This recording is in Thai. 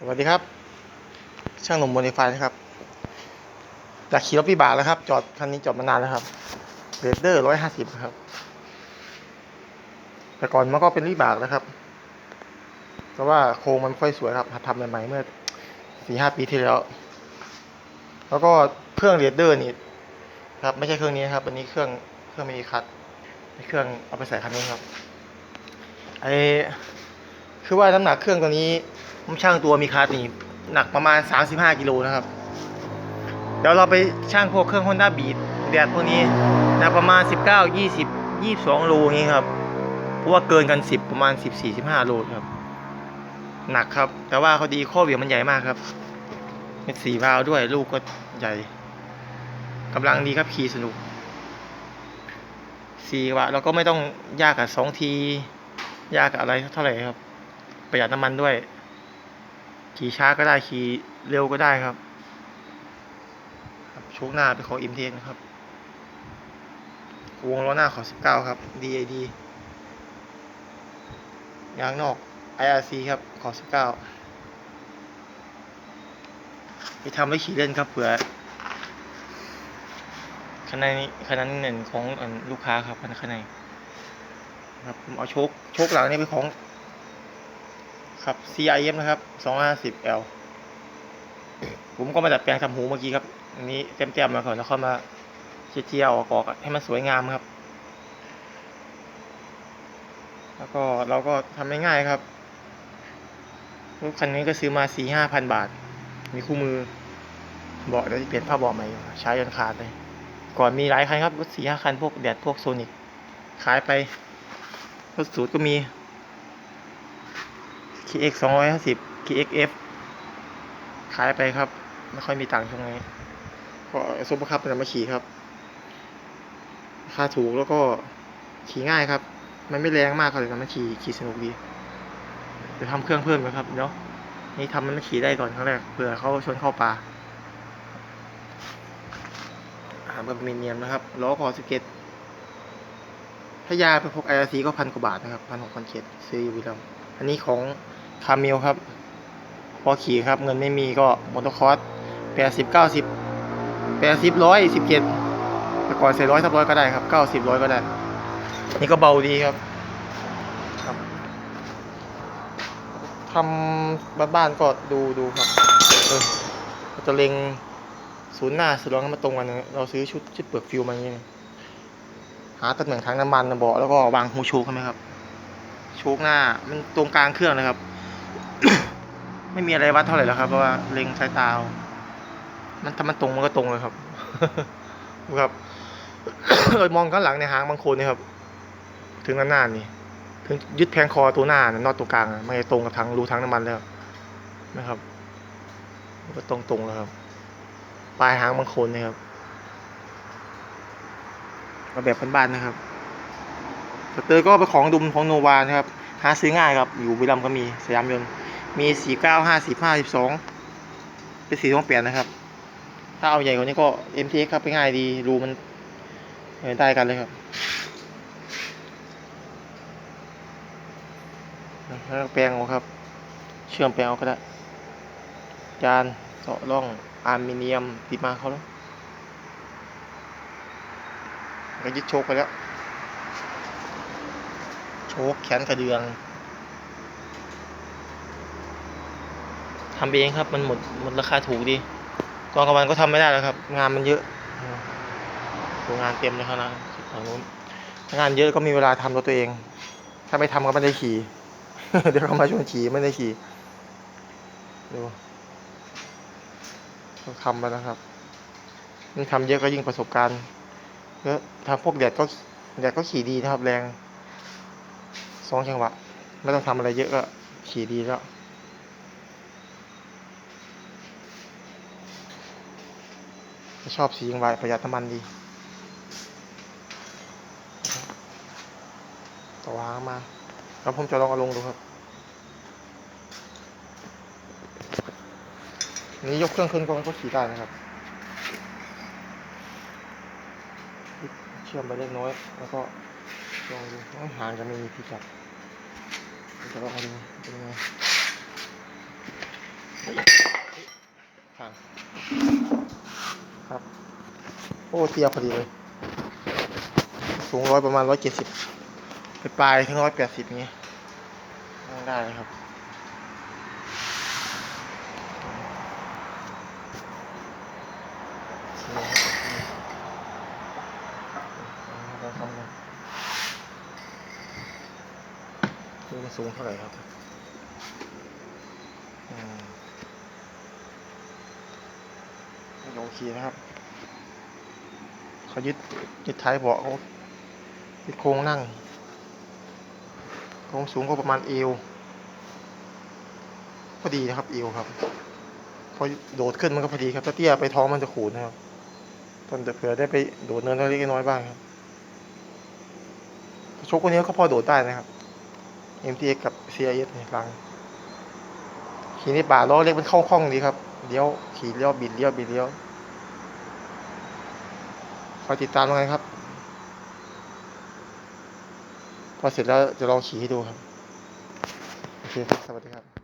สวัสดีครับ ช่างหนุ่มโมดิฟายนะครับอยากขี่รถวิบากแล้วครับ จอดคันนี้จอดมานานแล้วครับเรดเดอร์ร้อยห้าสิบครับ แต่ก่อนมันก็เป็นวิบากนะครับ แต่ว่าโครงมันค่อยสวยครับหัดทำใหม่ๆเมื่อสี่ห้าปีที่แล้ว แล้วก็เครื่องเรดเดอร์นี่ครับ ไม่ใช่เครื่องนี้ครับ อันนี้เครื่องเครื่องมีคัดเครื่องเอาไปใส่คันนี้ครับไอ คือว่าน้ำหนักเครื่องตัวนี้ผมช่างตัวมีคาร์ดนี่หนักประมาณ 35 กิโลนะครับ เดี๋ยวเราไปช่างพวกเครื่อง Honda Beat แดดพวกนี้หนักประมาณ 19 20 22โลอย่างนี้ครับ เพราะว่าเกินกัน 10 ประมาณ 14 15โลครับ หนักครับ แต่ว่าเขาดีข้อเหวี่ยงมันใหญ่มากครับเป็นสีวาล์วด้วยลูกก็ใหญ่กำลังดีครับขี่สนุกสี่วาลเราก็ไม่ต้องยากกับสองที ยากกับอะไรเท่าไหร่ครับ ประหยัดน้ำมันด้วย ขี่ช้าก็ได้ขี่เร็วก็ได้ครับครับชคหน้าเป็นของอิมเทนครับ วงล้อหน้าของ 19 ครับ DAD ยางนอก IRC ครับของ 19 ไปทำไว้ขี่เล่นครับเผื่อคันในนี้คันนั้นเน่นของลูกค้าครับคันข้างในครับผมเอาโชคโชคหลังนี่เป็นของ ครับ CIF นะครับ 250L ผมก็มาดัดแปลงทำหูเมื่อกี้ครับ อันนี้เต็มๆมาก่อนแล้วค่อยมาเจียวๆออกให้มันสวยงามครับ แล้วก็เราก็ทำง่ายๆครับ รถคันนี้ก็ซื้อมา 4-5,000บาท มีคู่มือเบาะแล้วจะเปลี่ยนผ้าเบาะใหม่ ใช้จนขาดเลย ก่อนมีหลายคันครับ รถ4-5คันพวกแดดพวกโซนิกขายไป รถสูตรก็มี KX สองร้อยห้าสิบ KXF ขายไปครับ ไม่ค่อยมีตังค์ช่วงนี้ก็ซุปเปอร์คัพเป็นมาขี่ครับราคาถูกแล้วก็ขี่ง่ายครับ มันไม่แรงมากเลยแต่มันขี่ขี่สนุกดีเดี๋ยวทำเครื่องเพิ่มนะครับเนาะนี่ทำมันม่ขี่ได้ก่อนครั้งแรกเผื่อเขาชนเข้าป่าหาแบบมีเนียมนะครับล้อพอสเก็ตถ้ายาไปพกไออาร์ซีก็พันกว่าบาทนะครับพันหกพันเจ็ดซื้ออยู่บุรีรัมย์อันนี้ของ คาเมลครับ พอขี่ครับเงินไม่มีก็มอเตอร์คอร์สแปดสิบเก้าสิบแปดสิบร้อยสิบเจ็ดแต่ก่อนใส่ร้อยสักร้อยก็ได้ครับเก้าสิบร้อยก็ได้ นี่ก็เบาดีครับครับทำบ้านๆก็ดูดูครับเออเราจะเล็งศูนย์หน้าศูนย์รองให้มาตรงกันนะเราซื้อชุดชุดเปลือกฟิวมาอย่างนี้นะหาตำแหน่งทางน้ำมันนะเบาะแล้วก็วางหูโชกใช่ไหมครับโชกหน้ามันตรงกลางเครื่องนะครับ ไม่มีอะไรวัดเท่าไหร่แล้วครับเพราะว่าเล็งสายตา มันถ้ามันตรงมันก็ตรงเลยครับครับเรามองข้างหลังในหางบางคนนี่ครับ ถึงด้านหน้านี่ ถึงยึดแพงคอตัวหน้านะนอตตัวกลางไม่ตรงกับทางรูทางน้ำมันแล้วนะครับมันก็ตรงตรงแล้วครับ ปลายหางบางคนนะครับเอาแบบบ้านๆนะครับสเตอร์ก็เป็นของดุมของโนวานะครับ หาซื้อง่ายครับ อยู่บุรีรัมย์ก็มีสยามยนต์ มีสี่เก้าห้าสิบห้าสิบสองเป็นสีต้องเปลี่ยนนะครับ ถ้าเอาใหญ่กว่านี้ก็ MTX ครับง่ายดี รูมันเออได้กันเลยครับ แล้วแปลงเอาครับ เชื่อมแปลงเอาก็ได้ จานเจาะร่องอลูมิเนียมติดมาเขาแล้วก็ยึดโชคไปแล้ว โชคแขนกระเดือง ทำเองครับ มันหมดหมดราคาถูกดีตอนกลางวันก็ทำไม่ได้แล้วครับ งานมันเยอะโรงงานเต็มเลยครับนะฝั่งนู้นถ้างานเยอะก็มีเวลาทำรถตัวเอง ถ้าไม่ทำก็ไม่ได้ขี่เดี๋ยวเขามาชวนขี่ไม่ได้ขี่ดูทำไปนะครับยิ่งทำเยอะก็ยิ่งประสบการณ์เยอะทางพวกแดดก็แดดก็ขี่ดีนะครับ แรงสองจังหวะไม่ต้องทำอะไรเยอะก็ขี่ดีแล้ว ชอบสีจังหวประหยัดน้ำมันดีต่อวางมาแล้วผมจะลองเอาลงดูครับนี้ยกเครื่องขึ้นก็ก็ขี่ได้นะครับ เชื่อมไปเล็กน้อย แล้วก็ลองดูห่างกันไม่มีพิกัดจะลองดูเป็นยังไงครับครับ โอ้เตียพอดีเลย สูงร้อยประมาณร้อยเจ็ดสิบไปปลายถึงร้อยแปดสิบอย่างเงี้ยนั่งได้เลยครับดูมันสูงเท่าไหร่ครับอืมโอเคนะครับ เขายึดยึดท้ายเบาะเขายึดโครงนั่งโครงสูงก็ประมาณเอวพอดีนะครับเอวครับพอโดดขึ้นมันก็พอดีครับถ้าเตี้ยไปท้องมันจะขูดนะครับตอนเผื่อได้ไปโดดเนินเล็กน้อยบ้างครับชกคนนี้ก็พอโดดได้นะครับ MTX กับ CIS เนี่ยลังขี่ในป่าล้อเล็กมันเข้าคล่องดีครับเลี้ยวขี่เลี้ยวบิดเลี้ยวบิดเลี้ยว คอยติดตามแล้วกันครับ พอเสร็จแล้วจะลองขี่ให้ดูครับ โอเคครับ สวัสดีครับ